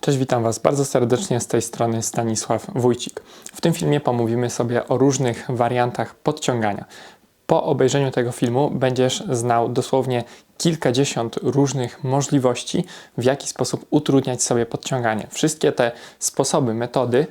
Cześć, witam Was bardzo serdecznie z tej strony Stanisław Wójcik. W tym filmie pomówimy sobie o różnych wariantach podciągania. Po obejrzeniu tego filmu będziesz znał dosłownie kilkadziesiąt różnych możliwości, w jaki sposób utrudniać sobie podciąganie. Wszystkie te sposoby, metody,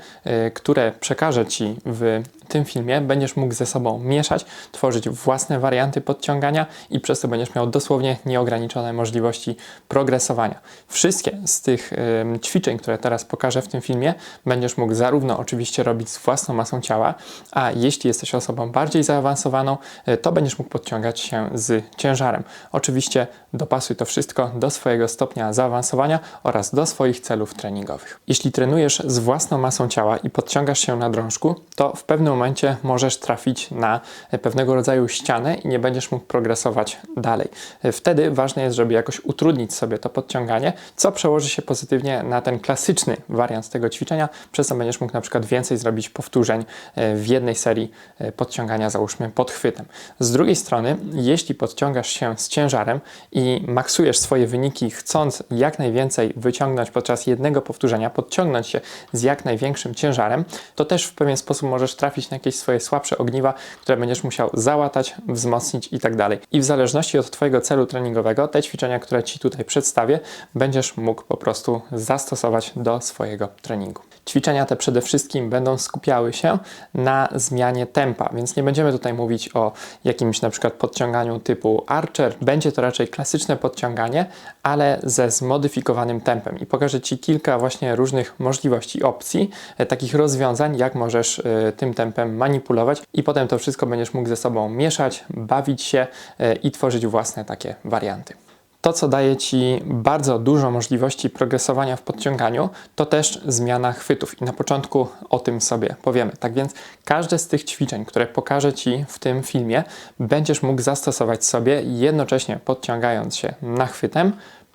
y, które przekażę Ci w tym filmie, będziesz mógł ze sobą mieszać, tworzyć własne warianty podciągania i przez to będziesz miał dosłownie nieograniczone możliwości progresowania. Wszystkie z tych y, ćwiczeń, które teraz pokażę w tym filmie, będziesz mógł zarówno oczywiście robić z własną masą ciała, a jeśli jesteś osobą bardziej zaawansowaną, y, to będziesz mógł podciągać się z ciężarem. Oczywiście dopasuj to wszystko do swojego stopnia zaawansowania oraz do swoich celów treningowych. Jeśli trenujesz z własną masą ciała i podciągasz się na drążku, to w pewnym momencie możesz trafić na pewnego rodzaju ścianę i nie będziesz mógł progresować dalej. Wtedy ważne jest, żeby jakoś utrudnić sobie to podciąganie, co przełoży się pozytywnie na ten klasyczny wariant tego ćwiczenia, przez co będziesz mógł na przykład więcej zrobić powtórzeń e, w jednej serii e, podciągania, załóżmy pod chwytem. Z drugiej strony, jeśli podciągasz się z ciężarem i maksujesz swoje wyniki, chcąc jak najwięcej wyciągnąć podczas jednego powtórzenia, podciągnąć się z jak największym ciężarem, to też w pewien sposób możesz trafić na jakieś swoje słabsze ogniwa, które będziesz musiał załatać, wzmocnić i tak dalej. I w zależności od Twojego celu treningowego, te ćwiczenia, które Ci tutaj przedstawię, będziesz mógł po prostu zastosować do swojego treningu. Ćwiczenia te przede wszystkim będą skupiały się na zmianie tempa, więc nie będziemy tutaj mówić o jakimś na przykład podciąganiu typu archer. Będzie to raczej klasyczne podciąganie, ale ze zmodyfikowanym tempem. I pokażę Ci kilka właśnie różnych możliwości, opcji, e, takich rozwiązań, jak możesz e, tym tempem manipulować i potem to wszystko będziesz mógł ze sobą mieszać, bawić się e, i tworzyć własne takie warianty. To, co daje Ci bardzo dużo możliwości progresowania w podciąganiu, to też zmiana chwytów. I na początku o tym sobie powiemy. Tak więc każde z tych ćwiczeń, które pokażę Ci w tym filmie, będziesz mógł zastosować sobie jednocześnie podciągając się nachwytem,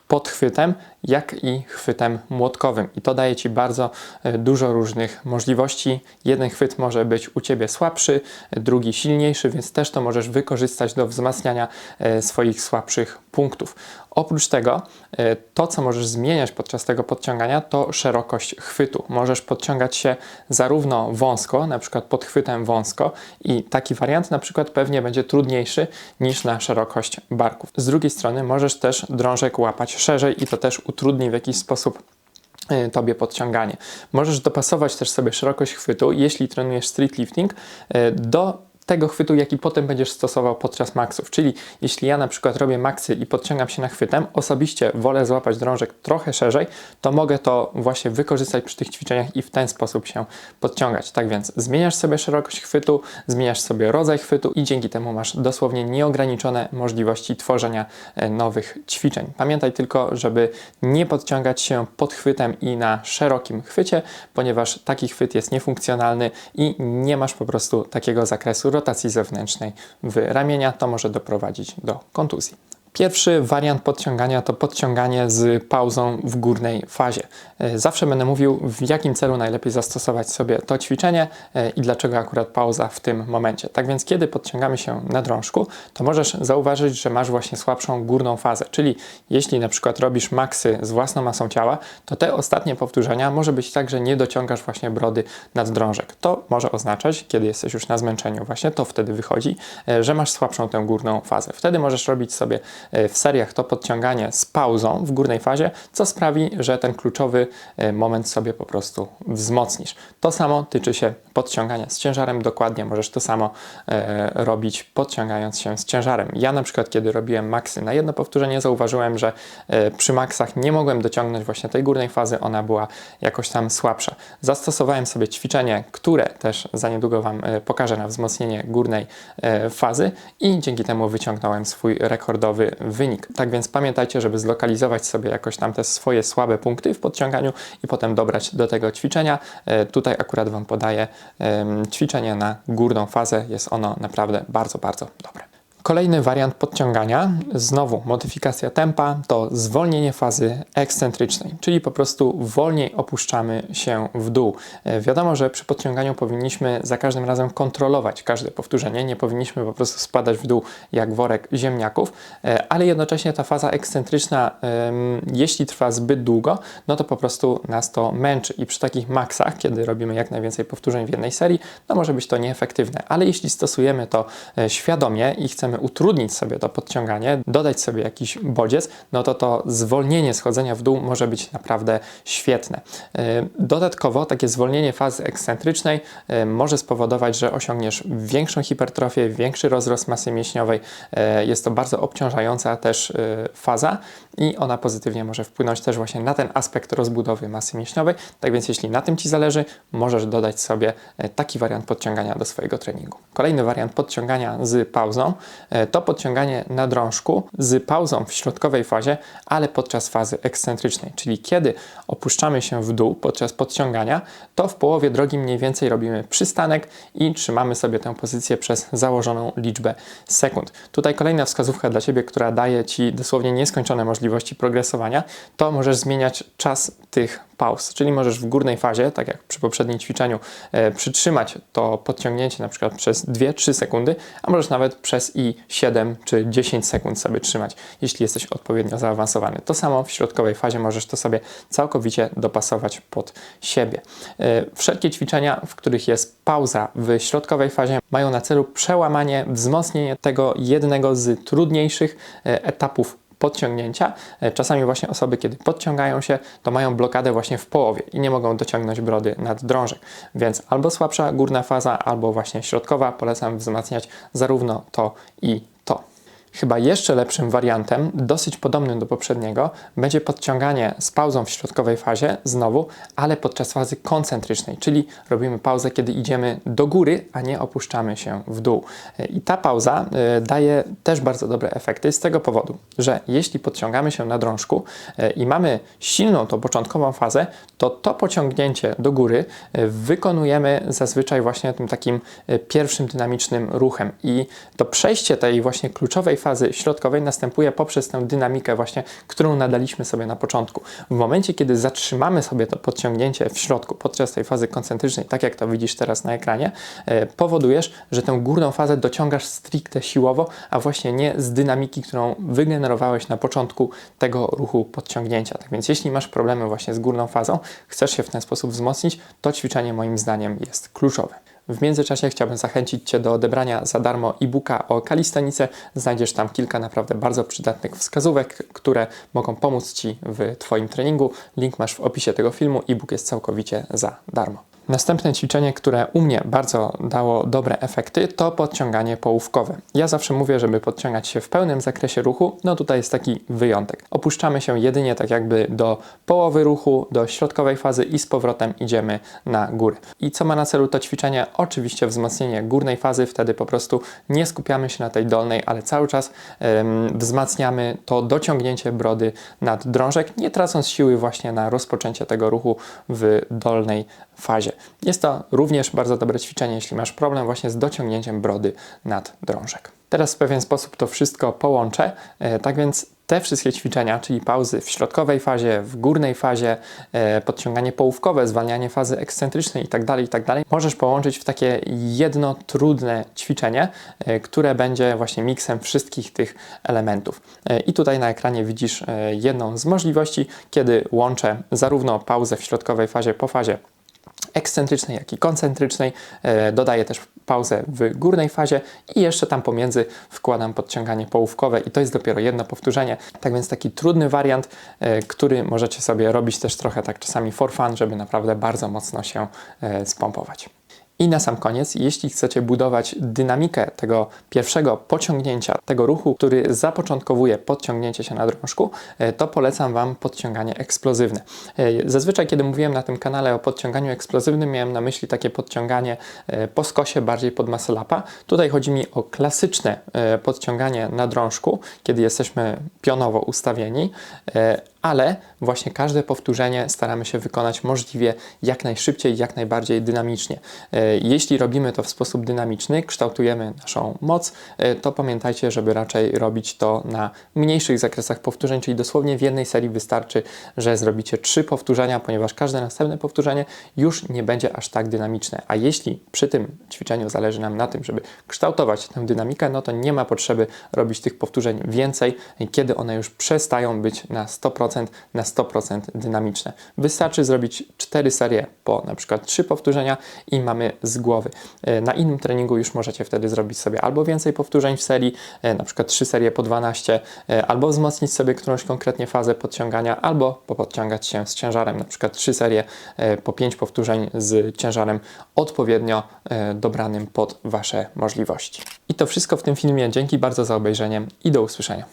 podchwytem, jak i chwytem młotkowym. I to daje Ci bardzo e, dużo różnych możliwości. Jeden chwyt może być u Ciebie słabszy, drugi silniejszy, więc też to możesz wykorzystać do wzmacniania e, swoich słabszych punktów. Oprócz tego, e, to co możesz zmieniać podczas tego podciągania, to szerokość chwytu. Możesz podciągać się zarówno wąsko, na przykład pod chwytem wąsko, i taki wariant na przykład pewnie będzie trudniejszy niż na szerokość barków. Z drugiej strony, możesz też drążek łapać szerzej i to też utrudni w jakiś sposób e, tobie podciąganie. Możesz dopasować też sobie szerokość chwytu, jeśli trenujesz street lifting, e, do tego chwytu, jaki potem będziesz stosował podczas maksów. Czyli jeśli ja na przykład robię maksy i podciągam się na chwytem, osobiście wolę złapać drążek trochę szerzej, to mogę to właśnie wykorzystać przy tych ćwiczeniach i w ten sposób się podciągać. Tak więc zmieniasz sobie szerokość chwytu, zmieniasz sobie rodzaj chwytu i dzięki temu masz dosłownie nieograniczone możliwości tworzenia e, nowych ćwiczeń. Pamiętaj tylko, żeby nie podciągać się pod chwytem i na szerokim chwycie, ponieważ taki chwyt jest niefunkcjonalny i nie masz po prostu takiego zakresu rotacji zewnętrznej w ramienia, to może doprowadzić do kontuzji. Pierwszy wariant podciągania to podciąganie z pauzą w górnej fazie. E, zawsze będę mówił, w jakim celu najlepiej zastosować sobie to ćwiczenie e, i dlaczego akurat pauza w tym momencie. Tak więc, kiedy podciągamy się na drążku, to możesz zauważyć, że masz właśnie słabszą górną fazę. Czyli jeśli na przykład robisz maksy z własną masą ciała, to te ostatnie powtórzenia może być tak, że nie dociągasz właśnie brody nad drążek. To może oznaczać, kiedy jesteś już na zmęczeniu, właśnie to wtedy wychodzi, e, że masz słabszą tę górną fazę. Wtedy możesz robić sobie w seriach to podciąganie z pauzą w górnej fazie, co sprawi, że ten kluczowy e, moment sobie po prostu wzmocnisz. To samo tyczy się podciągania z ciężarem, dokładnie możesz to samo e, robić podciągając się z ciężarem. Ja na przykład, kiedy robiłem maksy na jedno powtórzenie, zauważyłem, że przy maksach nie mogłem dociągnąć właśnie tej górnej fazy, ona była jakoś tam słabsza. Zastosowałem sobie ćwiczenie, które też za niedługo Wam pokażę na wzmocnienie górnej fazy i dzięki temu wyciągnąłem swój rekordowy wynik. Tak więc pamiętajcie, żeby zlokalizować sobie jakoś tam te swoje słabe punkty w podciąganiu i potem dobrać do tego ćwiczenia. E, tutaj akurat Wam podaję ćwiczenie na górną fazę. Jest ono naprawdę bardzo, bardzo dobre. Kolejny wariant podciągania, znowu modyfikacja tempa, to zwolnienie fazy ekscentrycznej, czyli po prostu wolniej opuszczamy się w dół. E, Wiadomo, że przy podciąganiu powinniśmy za każdym razem kontrolować każde powtórzenie, nie powinniśmy po prostu spadać w dół jak worek ziemniaków, e, ale jednocześnie ta faza ekscentryczna, jeśli trwa zbyt długo, no to po prostu nas to męczy i przy takich maksach, kiedy robimy jak najwięcej powtórzeń w jednej serii, no może być to nieefektywne, ale jeśli stosujemy to e, świadomie i chcemy utrudnić sobie to podciąganie, dodać sobie jakiś bodziec, no to to zwolnienie schodzenia w dół może być naprawdę świetne. E, Dodatkowo takie zwolnienie fazy ekscentrycznej e, może spowodować, że osiągniesz większą hipertrofię, większy rozrost masy mięśniowej. E, Jest to bardzo obciążająca też faza i ona pozytywnie może wpłynąć też właśnie na ten aspekt rozbudowy masy mięśniowej. Tak więc jeśli na tym Ci zależy, możesz dodać sobie taki wariant podciągania do swojego treningu. Kolejny wariant podciągania z pauzą to podciąganie na drążku z pauzą w środkowej fazie, ale podczas fazy ekscentrycznej, czyli kiedy opuszczamy się w dół podczas podciągania, to w połowie drogi mniej więcej robimy przystanek i trzymamy sobie tę pozycję przez założoną liczbę sekund. Tutaj kolejna wskazówka dla Ciebie, która daje Ci dosłownie nieskończone możliwości progresowania, to możesz zmieniać czas tych pauz, czyli możesz w górnej fazie, tak jak przy poprzednim ćwiczeniu, e, przytrzymać to podciągnięcie na przykład przez 2-3 sekundy, a możesz nawet przez i 7 czy 10 sekund sobie trzymać, jeśli jesteś odpowiednio zaawansowany. To samo w środkowej fazie możesz to sobie całkowicie dopasować pod siebie. E, Wszelkie ćwiczenia, w których jest pauza w środkowej fazie, mają na celu przełamanie, wzmocnienie tego jednego z trudniejszych e, etapów podciągnięcia. E, Czasami właśnie osoby, kiedy podciągają się, to mają blokadę właśnie w połowie i nie mogą dociągnąć brody nad drążek. Więc albo słabsza górna faza, albo właśnie środkowa. Polecam wzmacniać zarówno to i. Chyba jeszcze lepszym wariantem, dosyć podobnym do poprzedniego, będzie podciąganie z pauzą w środkowej fazie, znowu, ale podczas fazy koncentrycznej, czyli robimy pauzę, kiedy idziemy do góry, a nie opuszczamy się w dół. I ta pauza y, daje też bardzo dobre efekty z tego powodu, że jeśli podciągamy się na drążku y, i mamy silną tą początkową fazę, to to pociągnięcie do góry y, wykonujemy zazwyczaj właśnie tym takim pierwszym dynamicznym ruchem i to przejście tej właśnie kluczowej fazy środkowej następuje poprzez tę dynamikę właśnie, którą nadaliśmy sobie na początku. W momencie, kiedy zatrzymamy sobie to podciągnięcie w środku podczas tej fazy koncentrycznej, tak jak to widzisz teraz na ekranie, e, powodujesz, że tę górną fazę dociągasz stricte siłowo, a właśnie nie z dynamiki, którą wygenerowałeś na początku tego ruchu podciągnięcia. Tak więc jeśli masz problemy właśnie z górną fazą, chcesz się w ten sposób wzmocnić, to ćwiczenie moim zdaniem jest kluczowe. W międzyczasie chciałbym zachęcić Cię do odebrania za darmo e-booka o kalistonice. Znajdziesz tam kilka naprawdę bardzo przydatnych wskazówek, które mogą pomóc Ci w Twoim treningu. Link masz w opisie tego filmu. E-book jest całkowicie za darmo. Następne ćwiczenie, które u mnie bardzo dało dobre efekty, to podciąganie połówkowe. Ja zawsze mówię, żeby podciągać się w pełnym zakresie ruchu, no tutaj jest taki wyjątek. Opuszczamy się jedynie tak jakby do połowy ruchu, do środkowej fazy i z powrotem idziemy na górę. I co ma na celu to ćwiczenie? Oczywiście wzmocnienie górnej fazy, wtedy po prostu nie skupiamy się na tej dolnej, ale cały czas em, wzmacniamy to dociągnięcie brody nad drążek, nie tracąc siły właśnie na rozpoczęcie tego ruchu w dolnej fazie. Jest to również bardzo dobre ćwiczenie, jeśli masz problem właśnie z dociągnięciem brody nad drążek. Teraz w pewien sposób to wszystko połączę. E, tak więc te wszystkie ćwiczenia, czyli pauzy w środkowej fazie, w górnej fazie, e, podciąganie połówkowe, zwalnianie fazy ekscentrycznej itd., itd., możesz połączyć w takie jedno trudne ćwiczenie, e, które będzie właśnie miksem wszystkich tych elementów. I tutaj na ekranie widzisz jedną z możliwości, kiedy łączę zarówno pauzę w środkowej fazie po fazie ekscentrycznej, jak i koncentrycznej. E, Dodaję też pauzę w górnej fazie i jeszcze tam pomiędzy wkładam podciąganie połówkowe i to jest dopiero jedno powtórzenie. Tak więc taki trudny wariant, e, który możecie sobie robić też trochę tak czasami for fun, żeby naprawdę bardzo mocno się e, spompować. I na sam koniec, jeśli chcecie budować dynamikę tego pierwszego pociągnięcia, tego ruchu, który zapoczątkowuje podciągnięcie się na drążku, e, to polecam Wam podciąganie eksplozywne. E, Zazwyczaj, kiedy mówiłem na tym kanale o podciąganiu eksplozywnym, miałem na myśli takie podciąganie e, po skosie, bardziej pod muscle upa. Tutaj chodzi mi o klasyczne podciąganie na drążku, kiedy jesteśmy pionowo ustawieni, ale właśnie każde powtórzenie staramy się wykonać możliwie jak najszybciej, jak najbardziej dynamicznie. Jeśli robimy to w sposób dynamiczny, kształtujemy naszą moc, e, to pamiętajcie, żeby raczej robić to na mniejszych zakresach powtórzeń, czyli dosłownie w jednej serii wystarczy, że zrobicie trzy powtórzenia, ponieważ każde następne powtórzenie już nie będzie aż tak dynamiczne. A jeśli przy tym ćwiczeniu zależy nam na tym, żeby kształtować tę dynamikę, no to nie ma potrzeby robić tych powtórzeń więcej, kiedy one już przestają być na 100%, na 100% dynamiczne. Wystarczy zrobić cztery serie po na przykład trzy powtórzenia i mamy z głowy. E, Na innym treningu już możecie wtedy zrobić sobie albo więcej powtórzeń w serii, e, na przykład trzy serie po 12, e, albo wzmocnić sobie którąś konkretnie fazę podciągania, albo popodciągać się z ciężarem, na przykład trzy serie po 5 powtórzeń z ciężarem odpowiednio dobranym pod Wasze możliwości. I to wszystko w tym filmie. Dzięki bardzo za obejrzenie i do usłyszenia.